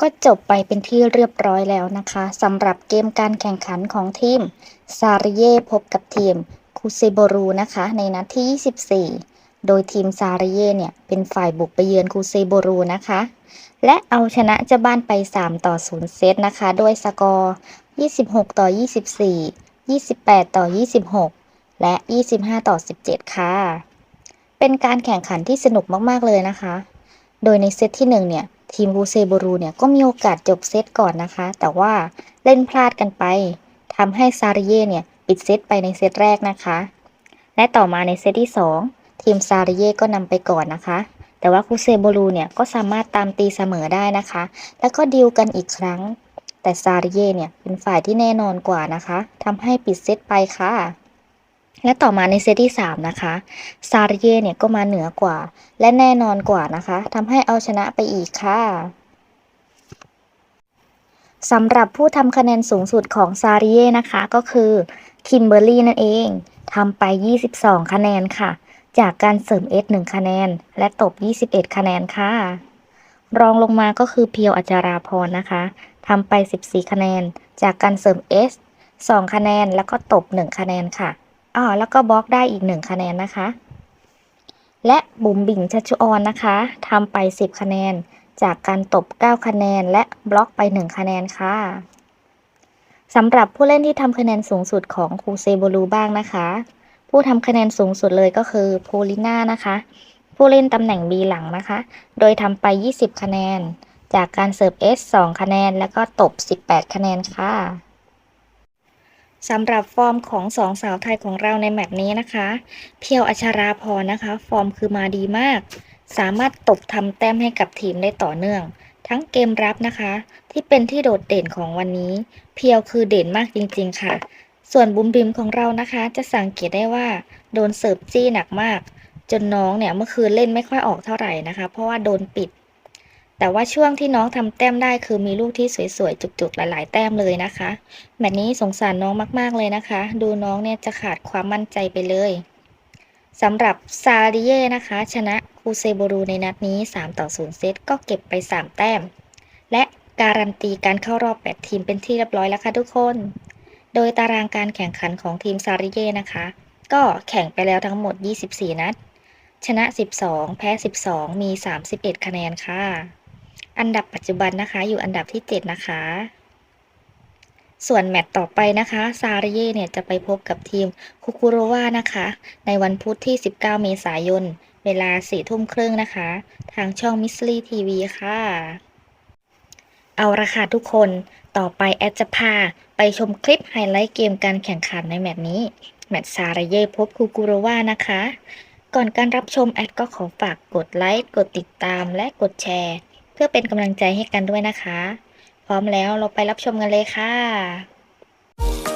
ก็จบไปเป็นที่เรียบร้อยแล้วนะคะสำหรับเกมการแข่งขันของทีมซาริเย่พบกับทีมคูเซโบรูนะคะในนัดที่ 24 โดยทีมซาริเย่เนี่ยเป็นฝ่ายบุกไปเยือนคูเซโบรูนะคะ และเอาชนะเจ้าบ้านไป 3 ต่อ 0 เซตนะคะ ด้วยสกอร์ 26 ต่อ 24 28 ต่อ 26 และ 25 ต่อ 17 ค่ะ เป็นการแข่งขันที่สนุกมาก ๆ เลยนะคะ โดยในเซตที่ 1 เนี่ย ทีมบูเซบรูเนี่ยก็มีโอกาสจบเซตก่อนนะคะ แต่ว่าเล่นพลาดกันไปทำให้ซาริเย่เนี่ยปิดเซตไปในเซตแรกนะคะ และต่อมาในเซตที่ 2 ทีมซาริเย่ก็นำไปก่อนนะคะ แต่ว่าคูเซโบรูเนี่ยก็สามารถตามตีเสมอได้นะคะ แล้วก็ดีลกันอีกครั้ง แต่ซาริเย่เนี่ยเป็นฝ่ายที่แน่นอนกว่านะคะทำให้ปิดเซตไปค่ะ และต่อมาในเซตที่ 3 นะคะ ซาริเยเนี่ยก็มาเหนือกว่า และแน่นอนกว่านะคะทำให้เอาชนะไปอีกค่ะสำหรับผู้ทำคะแนนสูงสุดของซาริเยนะคะ ก็คือคิมเบอร์รี่นั่นเองทำไป 22 คะแนนค่ะ จากการเสริม S 1คะแนน และตบ 21 คะแนนค่ะ รองลงมาก็คือเพียวอัจราพรนะคะทำไป 14 คะแนน จากการเสริม S 2คะแนน แล้วก็ตบ 1 คะแนนค่ะ อ๋อแล้วก็บล็อกได้อีก 1 คะแนนนะคะ และบุ๋มบิ่งชัชชุออนนะคะทำไป 10 คะแนน จากการตบ 9 คะแนน และบล็อกไป 1 คะแนนค่ะสำหรับผู้เล่นที่ทำคะแนนสูงสุดของคูเซโบลูบ้างนะคะ ผู้ทำคะแนนสูงสุดเลยก็คือโพลิน่านะคะ ผู้เล่นตำแหน่ง B หลังนะคะ โดยทำไป 20 คะแนน จากการเสิร์ฟ S 2 คะแนน แล้วก็ตบ 18 คะแนนค่ะ สำหรับฟอร์มของสองสาวไทยของเราในแมตช์นี้นะคะ เพียวอัชราพรนะคะ ฟอร์มคือมาดีมาก สามารถตบทำแต้มให้กับทีมได้ต่อเนื่อง ทั้งเกมรับนะคะ ที่เป็นที่โดดเด่นของวันนี้ เพียวคือเด่นมากจริง ๆ ค่ะ ส่วนบุมบิมของเรานะคะ จะสังเกตได้ว่า โดนเสิร์ฟจี้หนักมาก จนน้องเนี่ยเมื่อคืนเล่นไม่ค่อยออกเท่าไหร่นะคะ เพราะว่าโดนปิด แต่ว่าช่วงที่น้องทำแต้มได้คือมีลูกที่สวยๆ จุกๆ หลาย ๆ แต้มเลยนะคะแมตช์นี้สงสารน้องมากๆเลยนะคะ ดูน้องเนี่ยจะขาดความมั่นใจไปเลยสำหรับซาดิเย่นะคะ ชนะคูเซโบรูในนัดนี้ 3 ต่อ 0 เซตก็เก็บไป 3 แต้ม และการันตีการเข้ารอบ 8 ทีมเป็นที่เรียบร้อยแล้วค่ะทุกคน โดยตารางการแข่งขันของทีมซาริเย่นะคะ ก็แข่งไปแล้วทั้งหมด 24 นัด ชนะ 12 แพ้ 12 มี 31 คะแนนค่ะ อันดับปัจจุบันนะคะ อยู่อันดับที่ 7 นะคะ ส่วนแมตต์ต่อไปนะคะ ซาริเย่เนี่ยจะไปพบกับทีมคุคุโรวานะคะ ในวันพุธที่ 19 เมษายน เวลา4ทุ่มครึ่งนะคะ ทางช่องมิสลี่ทีวีค่ะ เอาละค่ะทุกคน ต่อไปแอดจะพาไปชมคลิปไฮไลท์เกมการแข่งขันในแมตช์นี้ แมตช์ซาริเย่พบคุกุโรวานะคะก่อนการรับชมแอดก็ขอฝากกดไลค์ กดติดตามและกดแชร์ พื่อเป็นกำลังใจให้กันด้วยนะคะ พร้อมแล้วเราไปรับชมกันเลยค่ะ